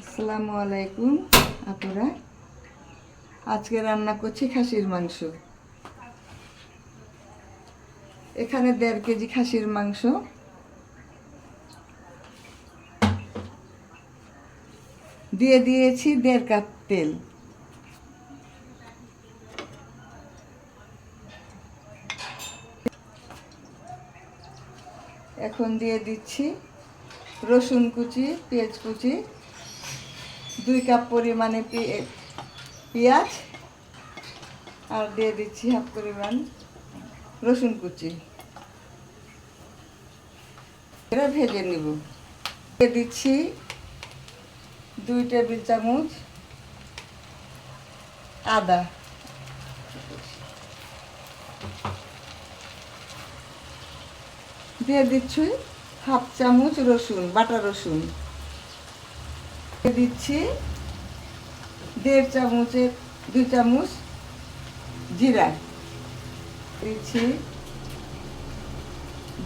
আসসালামু আলাইকুম আপুরা। আজকে রান্না করছি খাসির মাংস। এখানে দেড় কেজি খাসির মাংস। দিয়ে দিয়েছি দেড় কাপ তেল। এখন দিয়ে দিচ্ছি রসুন কুচি, পেঁয়াজ কুচি দুই কাপ পরিমাণে পেঁয়াজ আর দিয়ে দিচ্ছি হাফ পরিমাণ রসুন কুচি। এটা ভেজে নিব। দিয়ে দিচ্ছি দুই টেবিল চামচ আদা। দিয়ে দিচ্ছি হাফ চামচ রসুন, বাটা রসুন। দিচ্ছি। দেড় চামচের দুই চামচ জিরা দিচ্ছি।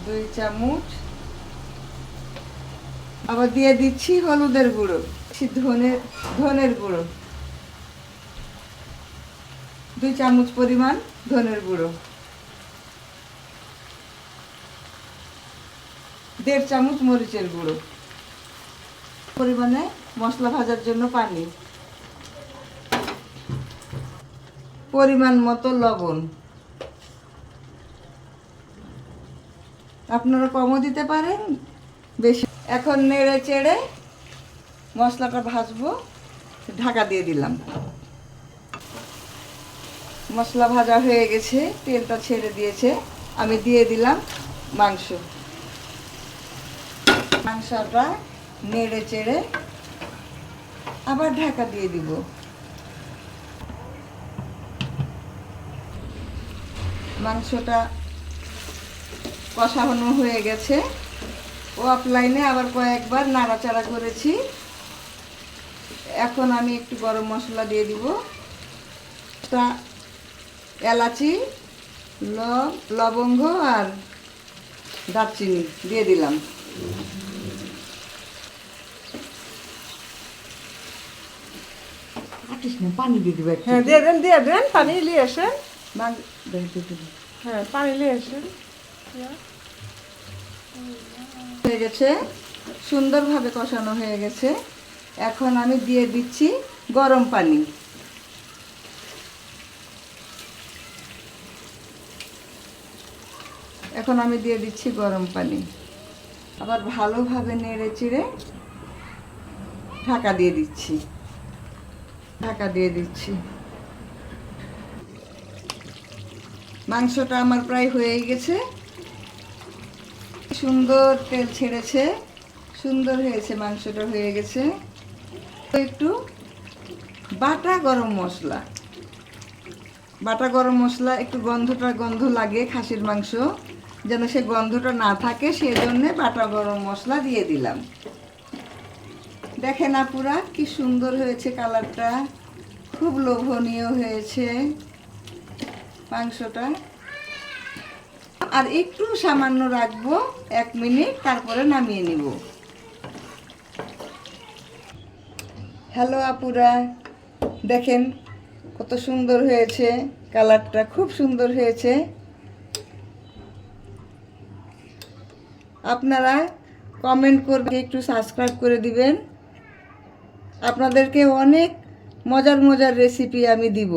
দুই চামচ আবার দিয়ে দিচ্ছি হলুদের গুঁড়ো ধনের ধনের গুঁড়ো। দুই চামচ পরিমাণ ধনের গুঁড়ো। দেড় চামচ মরিচের গুঁড়ো। পরিমাণে মশলা ভাজার জন্য পানি। পরিমাণ মতো লবণ। আপনারা কমও দিতে পারেন, বেশি। এখন নেড়ে চেড়ে মশলাটা ভাজবো, ঢাকা দিয়ে দিলাম। মশলা ভাজা হয়ে গেছে, তেলটা ছেড়ে দিয়েছে। আমি দিয়ে দিলাম মাংস। মাংসটা নেড়ে চেড়ে আবার ঢাকা দিয়ে দিব। মাংসটা কষানো হয়ে গেছে। ও অফলাইনে আবার কয়েকবার নাড়াচাড়া করেছি। এখন আমি একটু গরম মশলা দিয়ে দিব। তা এলাচি, লব লবঙ্গ আর দারচিনি দিয়ে দিলাম আটিস না পানি দিয়ে দিবে হ্যাঁ দিয়ে দেন দিয়ে দেন পানি নিয়ে আসেন। হ্যাঁ পানি নিয়ে আসেন। হয়ে গেছে। সুন্দরভাবে কষানো হয়ে গেছে। এখন আমি দিয়ে দিচ্ছি গরম পানি। এখন আমি দিয়ে দিচ্ছি গরম পানি। আবার ভালোভাবে নেড়ে চিড়ে ঢাকা দিয়ে দিচ্ছি। ঢাকা দিয়ে দিচ্ছি। মাংসটা আমার প্রায় হয়ে গেছে। সুন্দর তেল ছেড়েছে। সুন্দর হয়েছে, মাংসটা হয়ে গেছে। একটু বাটা গরম মশলা। বাটা গরম মশলা, একটু গন্ধটা গন্ধ লাগে খাসির মাংস। যেন সে গন্ধটা না থাকে সেই জন্যে বাটা গরম মশলা দিয়ে দিলাম। দেখেন আপুরা, কি সুন্দর হয়েছে কালারটা। খুব লোভনীয় হয়েছে মাংসটা। আর একটু সামান্য রাখব, এক মিনিট, তারপরে নামিয়ে নিব। হ্যালো আপুরা, দেখেন কত সুন্দর হয়েছে কালারটা, খুব সুন্দর হয়েছে। আপনারা কমেন্ট করবে একটু সাবস্ক্রাইব করে দিবেন। আপনাদেরকে অনেক মজার মজার রেসিপি আমি দিব।